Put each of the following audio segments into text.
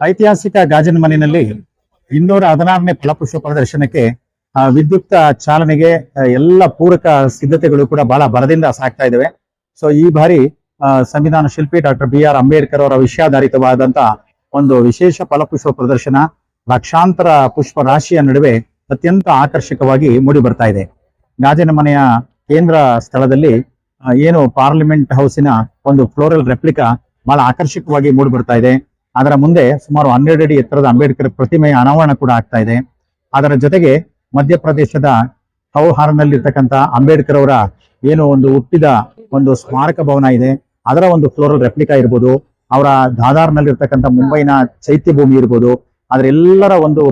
ಐತಿಹಾಸಿಕ ಗಾಜಿನ ಮನೆಯಲ್ಲಿ ಇನ್ನೂರ ಹದಿನಾರನೇ ಫಲಪುಷ್ಪ ಪ್ರದರ್ಶನಕ್ಕೆ ವಿದ್ಯುಕ್ತ ಚಾಲನೆಗೆ ಎಲ್ಲ ಪೂರಕ ಸಿದ್ಧತೆಗಳು ಕೂಡ ಬಹಳ ಬರದಿಂದ ಸಾಕ್ತಾ ಇದಾವೆ ಸೊ ಈ ಬಾರಿ ಸಂವಿಧಾನ ಶಿಲ್ಪಿ ಡಾಕ್ಟರ್ ಬಿ ಆರ್ ಅಂಬೇಡ್ಕರ್ ಅವರ ವಿಷಯಾಧಾರಿತವಾದಂತಹ ಒಂದು ವಿಶೇಷ ಫಲಪುಷ್ಪ ಪ್ರದರ್ಶನ, ಲಕ್ಷಾಂತರ ಪುಷ್ಪ ರಾಶಿಯ ನಡುವೆ ಅತ್ಯಂತ ಆಕರ್ಷಕವಾಗಿ ಮೂಡಿ ಬರ್ತಾ ಇದೆ. ಗಾಜಿನ ಮನೆಯ ಕೇಂದ್ರ ಸ್ಥಳದಲ್ಲಿ ಏನು ಪಾರ್ಲಿಮೆಂಟ್ ಹೌಸಿನ ಒಂದು ಫ್ಲೋರಲ್ ರೆಪ್ಲಿಕಾ ಬಹಳ ಆಕರ್ಷಕವಾಗಿ ಮೂಡಿ ಬರ್ತಾ ಇದೆ. ಅದರ ಮುಂದೆ ಸುಮಾರು ಹನ್ನೆರಡು ಅಡಿ ಎತ್ತರದ ಅಂಬೇಡ್ಕರ್ ಪ್ರತಿಮೆಯ ಅನಾವರಣ ಕೂಡ ಆಗ್ತಾ ಇದೆ. ಅದರ ಜೊತೆಗೆ ಮಧ್ಯಪ್ರದೇಶದ ಹೌಹಾರ್ನಲ್ಲಿರ್ತಕ್ಕಂಥ ಅಂಬೇಡ್ಕರ್ ಅವರ ಏನು ಒಂದು ಹುಟ್ಟಿದ ಒಂದು ಸ್ಮಾರಕ ಭವನ ಇದೆ. ಅದರ ಒಂದು ಫ್ಲೋರಲ್ ರೆಪ್ಲಿಕಾ ಇರ್ಬೋದು. ಅವರ ದಾದಾರ್ನಲ್ಲಿರ್ತಕ್ಕಂಥ ಮುಂಬೈನ ಚೈತ್ಯ ಭೂಮಿ ಇರ್ಬೋದು. ಅದರೆಲ್ಲರ ಒಂದು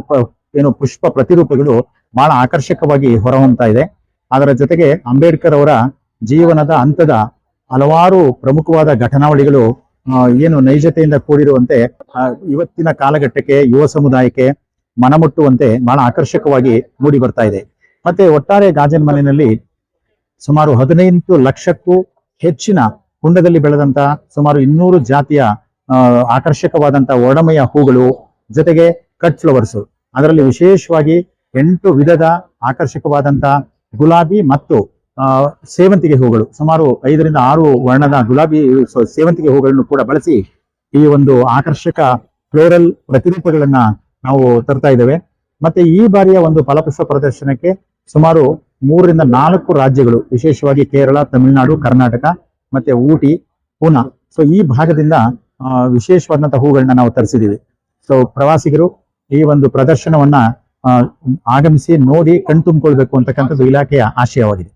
ಏನು ಪುಷ್ಪ ಪ್ರತಿರೂಪಗಳು ಬಹಳ ಆಕರ್ಷಕವಾಗಿ ಹೊರಹೊಮ್ತಾ ಇದೆ. ಅದರ ಜೊತೆಗೆ ಅಂಬೇಡ್ಕರ್ ಅವರ ಜೀವನದ ಹಂತದ ಹಲವಾರು ಪ್ರಮುಖವಾದ ಘಟನಾವಳಿಗಳು ಏನು ನೈಜತೆಯಿಂದ ಕೂಡಿರುವಂತೆ ಇವತ್ತಿನ ಕಾಲಘಟ್ಟಕ್ಕೆ ಯುವ ಸಮುದಾಯಕ್ಕೆ ಮನಮುಟ್ಟುವಂತೆ ಬಹಳ ಆಕರ್ಷಕವಾಗಿ ಮೂಡಿ ಬರ್ತಾ ಇದೆ. ಮತ್ತೆ ಒಟ್ಟಾರೆ ಗಾಜನ್ ಮನೆಯಲ್ಲಿ ಸುಮಾರು ಹದಿನೈದು ಲಕ್ಷಕ್ಕೂ ಹೆಚ್ಚಿನ ಕುಂಡದಲ್ಲಿ ಬೆಳೆದಂತ ಸುಮಾರು ಇನ್ನೂರು ಜಾತಿಯ ಆ, ಆಕರ್ಷಕವಾದಂತ ವರ್ಣಮಯ ಹೂಗಳು ಜೊತೆಗೆ ಕಟ್ ಫ್ಲವರ್ಸ್. ಅದರಲ್ಲಿ ವಿಶೇಷವಾಗಿ ಎಂಟು ವಿಧದ ಆಕರ್ಷಕವಾದಂತ ಗುಲಾಬಿ ಮತ್ತು ಸೇವಂತಿಗೆ ಹೂಗಳು. ಸುಮಾರು ಐದರಿಂದ ಆರು ವರ್ಣದ ಗುಲಾಬಿ ಸೇವಂತಿಗೆ ಹೂಗಳನ್ನು ಕೂಡ ಬಳಸಿ ಈ ಒಂದು ಆಕರ್ಷಕ ಫ್ಲೋರಲ್ ಪ್ರತಿರೂಪಗಳನ್ನ ನಾವು ತರ್ತಾ ಇದ್ದೇವೆ. ಮತ್ತೆ ಈ ಬಾರಿಯ ಒಂದು ಫಲಪುಷ್ಪ ಪ್ರದರ್ಶನಕ್ಕೆ ಸುಮಾರು ಮೂರರಿಂದ ನಾಲ್ಕು ರಾಜ್ಯಗಳು, ವಿಶೇಷವಾಗಿ ಕೇರಳ, ತಮಿಳುನಾಡು, ಕರ್ನಾಟಕ ಮತ್ತೆ ಊಟಿ, ಪೂನಾ. ಸೊ ಈ ಭಾಗದಿಂದ ವಿಶೇಷವಾದಂತಹ ಹೂಗಳನ್ನ ನಾವು ತರಿಸಿದ್ದೀವಿ. ಸೊ ಪ್ರವಾಸಿಗರು ಈ ಒಂದು ಪ್ರದರ್ಶನವನ್ನ ಆಗಮಿಸಿ ನೋಡಿ ಕಣ್ತುಂಬಿಕೊಳ್ಬೇಕು ಅಂತಕ್ಕಂಥದ್ದು ಇಲಾಖೆಯ ಆಶಯವಾಗಿದೆ.